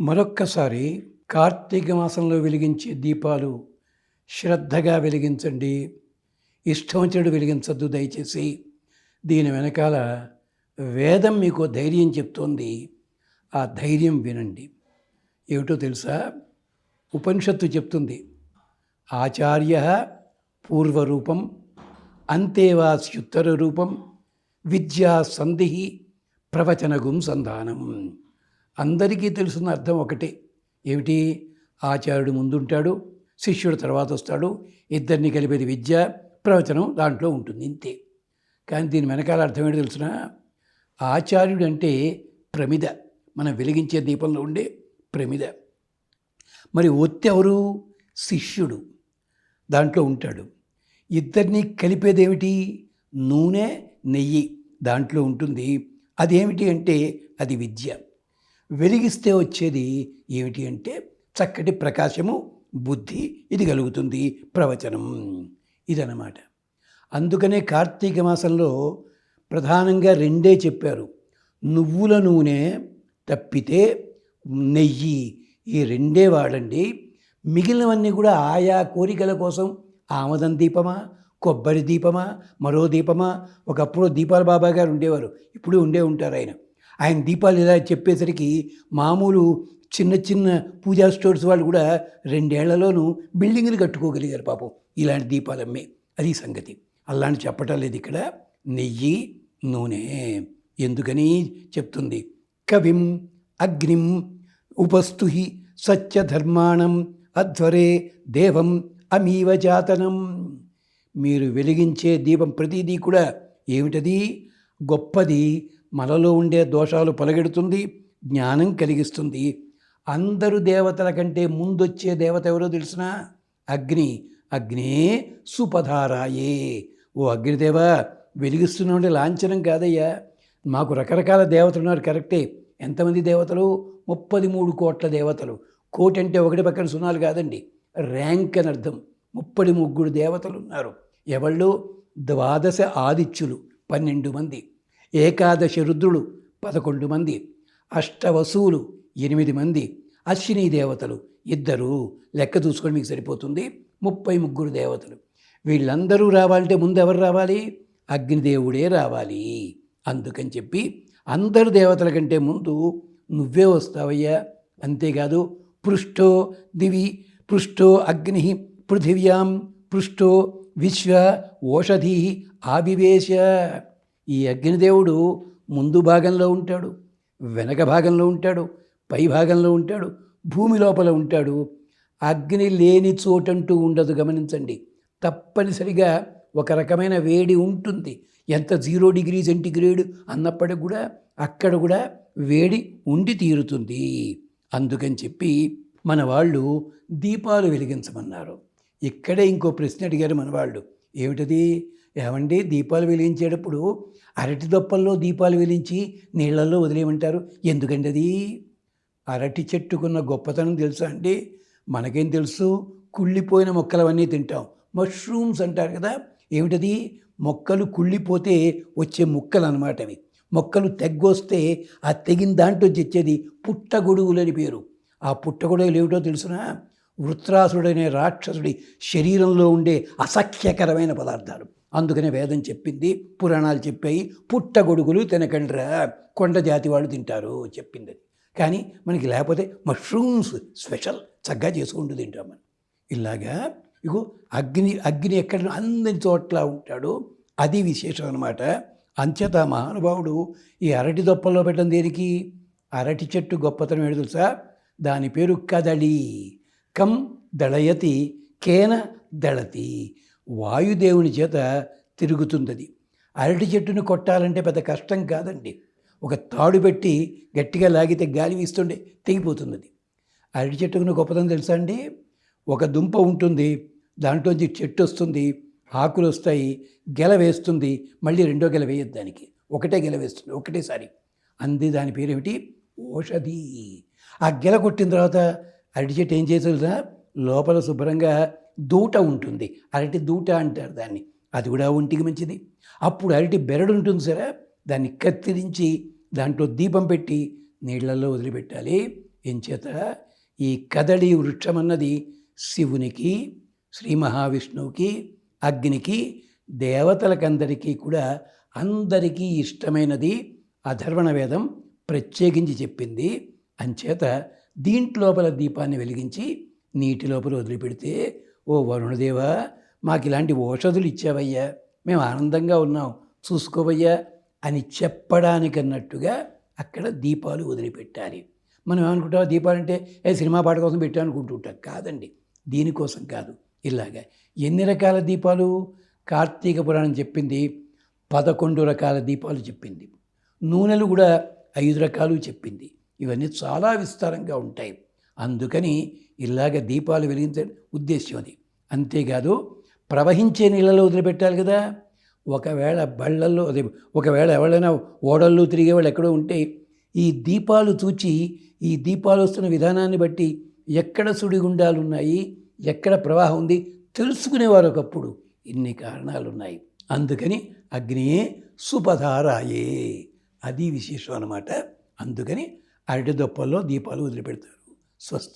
మరొక్కసారి కార్తీక మాసంలో వెలిగించే దీపాలు శ్రద్ధగా వెలిగించండి. ఇష్టం వచ్చినట్టు వెలిగించద్దు దయచేసి. దీని వెనకాల వేదం మీకు ధైర్యం చెప్తోంది. ఆ ధైర్యం వినండి. ఏమిటో తెలుసా? ఉపనిషత్తు చెప్తుంది. ఆచార్య పూర్వరూపం అంతేవాస్యుత్తర రూపం విద్యా సంధి ప్రవచనగుం సంధానం. అందరికీ తెలుసున్న అర్థం ఒకటే. ఏమిటి? ఆచార్యుడు ముందుంటాడు శిష్యుడు తర్వాత వస్తాడు ఇద్దరిని కలిపేది విద్య ప్రవచనం దాంట్లో ఉంటుంది ఇంతే. కానీ దీని వెనకాల అర్థం ఏంటి తెలుసిన? ఆచార్యుడు అంటే ప్రమిద. మనం వెలిగించే దీపంలో ఉండే ప్రమిద. మరి ఒత్తి ఎవరు? శిష్యుడు. దాంట్లో ఉంటాడు. ఇద్దరినీ కలిపేదేమిటి? నూనె నెయ్యి దాంట్లో ఉంటుంది. అదేమిటి అంటే అది విద్య. వెలిగిస్తే వచ్చేది ఏమిటి అంటే చక్కటి ప్రకాశము బుద్ధి ఇది కలుగుతుంది ప్రవచనం. ఇదన్నమాట. అందుకనే కార్తీక మాసంలో ప్రధానంగా రెండే చెప్పారు. నువ్వుల నూనె తప్పితే నెయ్యి ఈ రెండే వాడండి. మిగిలినవన్నీ కూడా ఆయా కోరికల కోసం ఆమదం దీపమా కొబ్బరి దీపమా మరో దీపమా? ఒకప్పుడు దీపాల బాబా గారు ఉండేవారు. ఇప్పుడు ఉండే ఉంటారు ఆయన. ఆయన దీపాలు ఇలా చెప్పేసరికి మామూలు చిన్న చిన్న పూజా స్టోర్స్ వాళ్ళు కూడా రెండేళ్ళలోనూ బిల్డింగ్లు కట్టుకోగలిగారు పాపం ఇలాంటి దీపాలు అమ్మే అది సంగతి. అలాంటి చెప్పటం లేదు ఇక్కడ. నెయ్యి నూనె ఎందుకని చెప్తుంది. కవిం అగ్నిం ఉపస్తుహి సత్యధర్మాణం అధ్వరే దేవం అమీవ జాతనం. మీరు వెలిగించే దీపం ప్రతిదీ కూడా ఏమిటది? గొప్పది మనలో ఉండే దోషాలు పొలగెడుతుంది జ్ఞానం కలిగిస్తుంది. అందరు దేవతల కంటే ముందొచ్చే దేవత ఎవరో తెలిసిన? అగ్ని. అగ్నే సుపధారాయే. ఓ అగ్నిదేవ వెలిగిస్తున్నామంటే లాంఛనం కాదయ్యా. మాకు రకరకాల దేవతలు ఉన్నారు కరెక్టే. ఎంతమంది దేవతలు? ముప్పది మూడు కోట్ల దేవతలు. కోటి అంటే ఒకటి పక్కన సున్నాలు కాదండి. ర్యాంక్ అని అర్థం. ముప్పది ముగ్గురు దేవతలు ఉన్నారు. ఎవళ్ళు? ద్వాదశ ఆదిత్యులు. పన్నెండు మంది. ఏకాదశి రుద్రులు పదకొండు మంది అష్టవసువులు ఎనిమిది మంది అశ్విని దేవతలు ఇద్దరు లెక్క చూసుకొని మీకు సరిపోతుంది. ముప్పై ముగ్గురు దేవతలు. వీళ్ళందరూ రావాలంటే ముందు ఎవరు రావాలి? అగ్నిదేవుడే రావాలి. అందుకని చెప్పి అందరు దేవతల కంటే ముందు నువ్వే వస్తావయ్యా. అంతేకాదు పృష్టో దివి పృష్టో అగ్ని పృథివ్యాం పృష్టో విశ్వ ఓషధి ఆవివేశ. ఈ అగ్నిదేవుడు ముందు భాగంలో ఉంటాడు వెనక భాగంలో ఉంటాడు పై భాగంలో ఉంటాడు భూమి లోపల ఉంటాడు. అగ్ని లేని చోటంటూ ఉండదు గమనించండి. తప్పనిసరిగా ఒక రకమైన వేడి ఉంటుంది. ఎంత జీరో డిగ్రీ సెంటిగ్రేడ్ అన్నప్పటికి కూడా అక్కడ కూడా వేడి ఉండి తీరుతుంది. అందుకని చెప్పి మన వాళ్ళు దీపాలు వెలిగించమన్నారు. ఇక్కడే ఇంకో ప్రశ్న అడిగారు మన వాళ్ళు ఏమిటది? ఏమండి? దీపాలు వెలిగించేటప్పుడు అరటి దొప్పల్లో దీపాలు వెలిగించి నీళ్ళల్లో వదిలేయమంటారు. ఎందుకండి అది? అరటి చెట్టుకున్న గొప్పతనం తెలుసా అండి? మనకేం తెలుసు? కుళ్ళిపోయిన మొక్కలవన్నీ తింటాం. మష్రూమ్స్ అంటారు కదా? ఏమిటది? మొక్కలు కుళ్ళిపోతే వచ్చే ముక్కలు అనమాట అవి. మొక్కలు తెగ్గొస్తే ఆ తెగిన దాంట్లో తెచ్చేది పుట్టగొడుగులని పేరు. ఆ పుట్టగొడుగులు ఏమిటో తెలుసునా? వృత్రాసుడనే రాక్షసుడి శరీరంలో ఉండే అసఖ్యకరమైన పదార్థాలు. అందుకనే వేదం చెప్పింది పురాణాలు చెప్పాయి పుట్టగొడుగులు తినకండ్రా కొండ జాతి వాళ్ళు తింటారు చెప్పింది అది. కానీ మనకి లేకపోతే మష్రూమ్స్ స్పెషల్ చక్కగా చేసుకుంటూ తింటాం మనం. ఇలాగా ఇగో అగ్ని అగ్ని ఎక్కడ అందరి చోట్ల ఉంటాడో అది విశేషం అనమాట అంచేత మహానుభావుడు ఈ అరటి దొప్పల్లో పెట్టడం దేనికి? అరటి చెట్టు గొప్పతనం ఏడు తెలుసా? దాని పేరు కదళి. కం దళయతి కేన దళతి. వాయుదేవుని చేత తిరుగుతుంది అరటి చెట్టును కొట్టాలంటే పెద్ద కష్టం కాదండి. ఒక తాడు పెట్టి గట్టిగా లాగితే గాలి వీస్తుండే తెగిపోతుంది అది అరటి చెట్టుకున్న గొప్పతనం తెలుసా అండి? ఒక దుంప ఉంటుంది దాంట్లోంచి చెట్టు వస్తుంది ఆకులు వస్తాయి గెల వేస్తుంది మళ్ళీ రెండో గెల వేయద్దు దానికి. ఒకటే గెల వేస్తుంది ఒకటేసారి. అంది దాని పేరేమిటి? ఓషధి. ఆ గెల కొట్టిన తర్వాత అరటి చెట్టు ఏం చేస్తుందా లోపల శుభ్రంగా దూట ఉంటుంది. అరటి దూట అంటారు దాన్ని. అది కూడా ఒంటికి మంచిది. అప్పుడు అరటి బెరడు ఉంటుంది సరే దాన్ని కత్తిరించి దాంట్లో దీపం పెట్టి నీళ్ళలో వదిలిపెట్టాలి. ఎంచేత ఈ కదడి వృక్షం అన్నది శివునికి శ్రీ మహావిష్ణువుకి అగ్నికి దేవతలకందరికీ కూడా అందరికీ ఇష్టమైనది. అధర్వణ వేదం ప్రత్యేకించి చెప్పింది. అంచేత దీంట్లోపల దీపాన్ని వెలిగించి నీటి లోపల వదిలిపెడితే ఓ వరుణదేవా మాకు ఇలాంటి ఓషధులు ఇచ్చావయ్యా మేము ఆనందంగా ఉన్నాం. చూసుకోవయ్యా అని చెప్పడానికన్నట్టుగా అక్కడ దీపాలు వదిలిపెట్టాలి. మనం ఏమనుకుంటాం? దీపాలంటే ఏ సినిమా పాట కోసం పెట్టాం అనుకుంటుంటాం కాదండి. దీనికోసం కాదు. ఇలాగా ఎన్ని రకాల దీపాలు? కార్తీక పురాణం చెప్పింది పదకొండు రకాల దీపాలు చెప్పింది. నూనెలు కూడా ఐదు రకాలు చెప్పింది. ఇవన్నీ చాలా విస్తారంగా ఉంటాయి. అందుకని ఇలాగ దీపాలు వెలిగించడం ఉద్దేశ్యం అది. అంతేకాదు ప్రవహించే నీళ్ళలో వదిలిపెట్టాలి కదా. ఒకవేళ బళ్ళల్లో అదే ఒకవేళ ఎవరైనా ఓడల్లో తిరిగే వాళ్ళు ఎక్కడో ఉంటే ఈ దీపాలు చూచి ఈ దీపాలు వస్తున్న విధానాన్ని బట్టి ఎక్కడ సుడిగుండాలు ఉన్నాయి ఎక్కడ ప్రవాహం ఉంది తెలుసుకునేవారు ఒకప్పుడు. ఇన్ని కారణాలు ఉన్నాయి అందుకని అగ్నియే సుపధారాయే. అది విశేషం అన్నమాట. అందుకని అరటి దొప్పల్లో దీపాలు వదిలిపెడతారు. స్వస్తి.